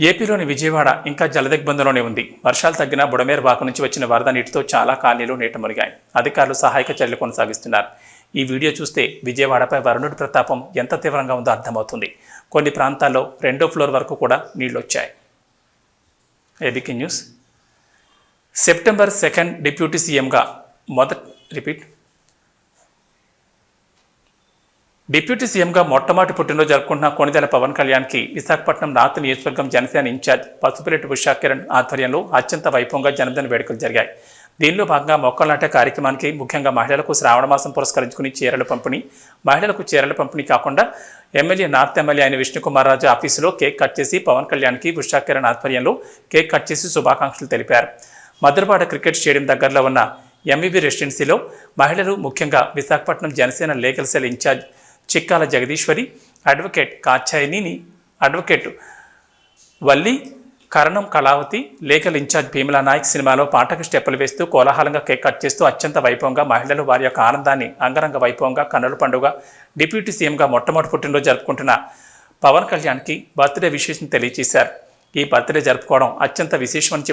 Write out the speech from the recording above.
ఏపీలోని విజయవాడ ఇంకా జలదిగ్బంధంలోనే ఉంది. వర్షాలు తగ్గిన బుడమేర్ బాకు నుంచి వచ్చిన వరద నీటితో చాలా కాలనీలు నీట మునిగాయి. అధికారులు సహాయక చర్యలు కొనసాగిస్తున్నారు. ఈ వీడియో చూస్తే విజయవాడపై వరుణుడి ప్రతాపం ఎంత తీవ్రంగా ఉందో అర్థమవుతుంది. కొన్ని ప్రాంతాల్లో రెండో ఫ్లోర్ వరకు కూడా నీళ్ళొచ్చాయి. వచ్చాయి న్యూస్. సెప్టెంబర్ సెకండ్ డిప్యూటీ సీఎంగా మొదటి రిపీట్. డిప్యూటీ సీఎంగా మొట్టమొదటి పుట్టినరోజు జరుపుకుంటున్న కొణిదెల పవన్ కళ్యాణ్కి విశాఖపట్నం నార్త్ నియోజకవర్గం జనసేన ఇన్ఛార్జ్ పసుపులెట్టి ఉషా కిరణ్ ఆధ్వర్యంలో అత్యంత వైభవంగా జన్మదిన వేడుకలు జరిగాయి. దీనిలో భాగంగా మొక్కలు నాటే కార్యక్రమానికి ముఖ్యంగా మహిళలకు శ్రావణ మాసం పురస్కరించుకుని చీరల పంపిణీ మహిళలకు చీరల పంపిణీ కాకుండా ఎమ్మెల్యే నార్త్ ఎమ్మెల్యే అయిన విష్ణుకుమార్ రాజు ఆఫీసులో కేక్ కట్ చేసి పవన్ కళ్యాణ్కి ఉషా కిరణ్ ఆధ్వర్యంలో కేక్ కట్ చేసి శుభాకాంక్షలు తెలిపారు. మద్రపాడ క్రికెట్ స్టేడియం దగ్గరలో ఉన్న ఎంఈబీ రెసిడెన్సీలో మహిళలు ముఖ్యంగా Visakhapatnam Janasena legal cell incharge Chikkala Jagadeeswari advocate Kachayini advocate Valli Karanam Kalavathi Lekhala incharge Bheemla Nayak సినిమాలో పాటకు స్టెప్పులు వేస్తూ కోలాహలంగా కేక్ కట్ చేస్తూ అత్యంత వైభవంగా మహిళలు వారి యొక్క ఆనందాన్ని అంగరంగ వైభవంగా కన్నుల పండుగ డిప్యూటీ సీఎంగా మొట్టమొదటి పుట్టినరోజు జరుపుకుంటున్న పవన్ కళ్యాణ్కి బర్త్డే విశేషం తెలియజేశారు. ఈ బర్త్డే జరుపుకోవడం అత్యంత విశేషమని చెప్పు